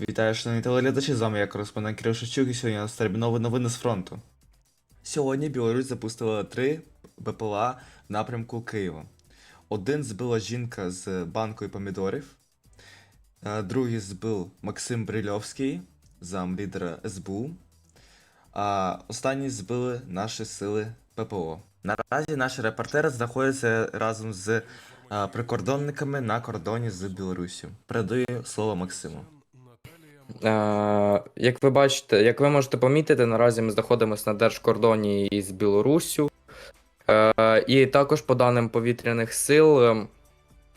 Вітаю, шановні телеглядачі, з вами я кореспондент Кирил Шевчук і сьогодні у нас термінові новини з фронту. Сьогодні Білорусь запустила три БПЛА в напрямку Києва. Один збила жінка з банкою помідорів, е, другий збив Максим Брильовський, замлідера СБУ, а останній збили наші сили ППО. Наразі наші репортери знаходяться разом з е, прикордонниками на кордоні з Білоруссю. Передаю слово Максиму. Е, Як ви бачите, як ви можете помітити, наразі ми знаходимося на держкордоні із Білоруссю. Е, І також по даним повітряних сил, е,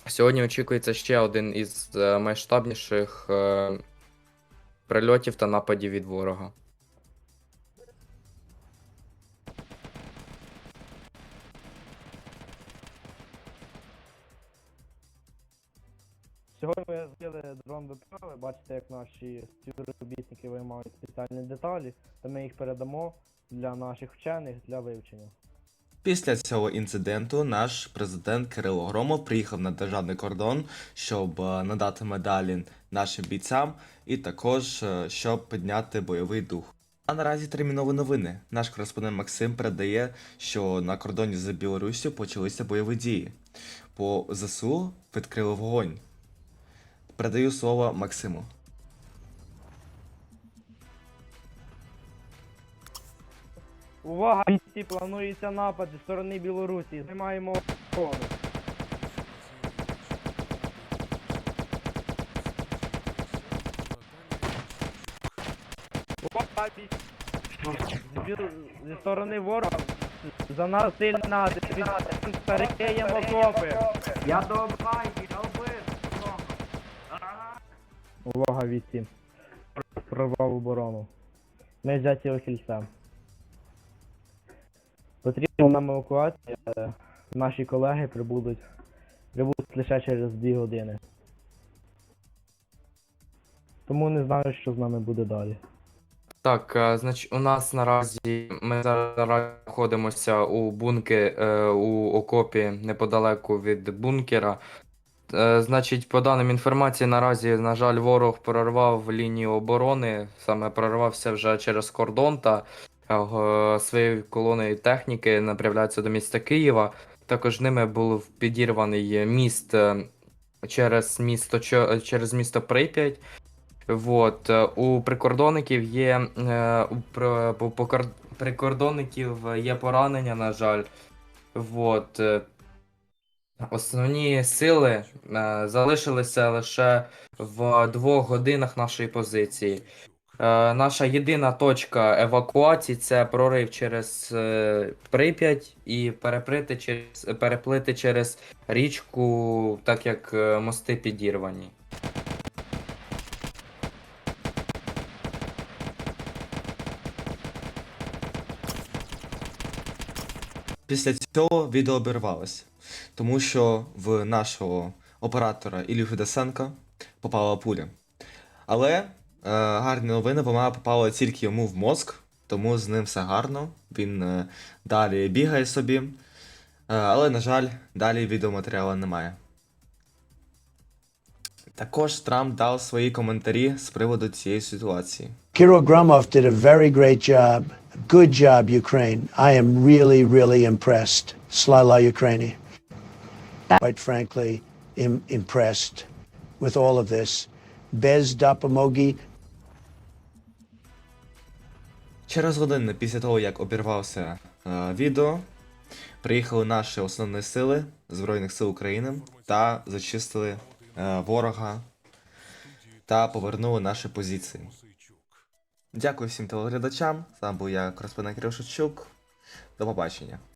сьогодні очікується ще один із майштабніших е, прильотів та нападів від ворога. Сьогодні ми збили дрон БП, ви бачите, як наші співробітники виймають спеціальні деталі, та ми їх передамо для наших вчених для вивчення. Після цього інциденту наш президент Кирило Громов приїхав на державний кордон, щоб е, надати медалі нашим бійцям і також е, щоб підняти бойовий дух. А наразі термінові новини. Наш кореспондент Максим передає, що на кордоні з Білоруссю почалися бойові дії. По ЗСУ відкрили вогонь. Передаю слово Максиму. Увага! Бійці, планується напад зі сторони Білорусі. Займаємо оборону. Увага! Зі сторони ворога за нас сильна перекриємо окопи. Я добрай, Увага війці. Прорвав оборону. Ми взяті охільцем. Потрібна нам евакуація. Наші колеги прибудуть. Прибудуть лише через 2 години. Тому не знаю, що з нами буде далі. Так, е, значить, у нас наразі ми зараз знаходимося у бункері е, у окопі неподалеку від бункера. Е, Значить, по даним інформації, наразі, на жаль, ворог прорвав лінію оборони, саме прорвався вже через кордон та е, своєю колоною техніки направляється до міста Києва. Також ними був підірваний міст е, через місто через місто Прип'ять. Вот, е, у прикордонників є у прикордонників є поранення, на жаль. Вот. Основні сили е, залишилися лише в двох годинах нашої позиції. Е, наша єдина точка евакуації це прорив через е, Прип'ять і переплити через, переплити через річку, так як е, мости підірвані. Після цього відео обірвалось, тому що в нашого оператора Іллю Федосенка попала пуля. Але е, гарні новини, вона попала тільки йому в мозк, тому з ним все гарно. Він е, далі бігає собі. Е, але, на жаль, далі відеоматеріалу немає. Також Трамп дав свої коментарі з приводу цієї ситуації. Kirill Gromov did a very great job. Good job, Ukraine. I am really, really impressed. Slala Ukraini. Quite frankly, im- impressed with all of this. Bez Dapamogi, Через годину після того, як обірвався е, відео, приїхали наші основні сили Збройних сил України та зачистили е, ворога та повернули наші позиції. Дякую всім телеглядачам. З вами був я, кореспондент Кирил Шевчук. До побачення.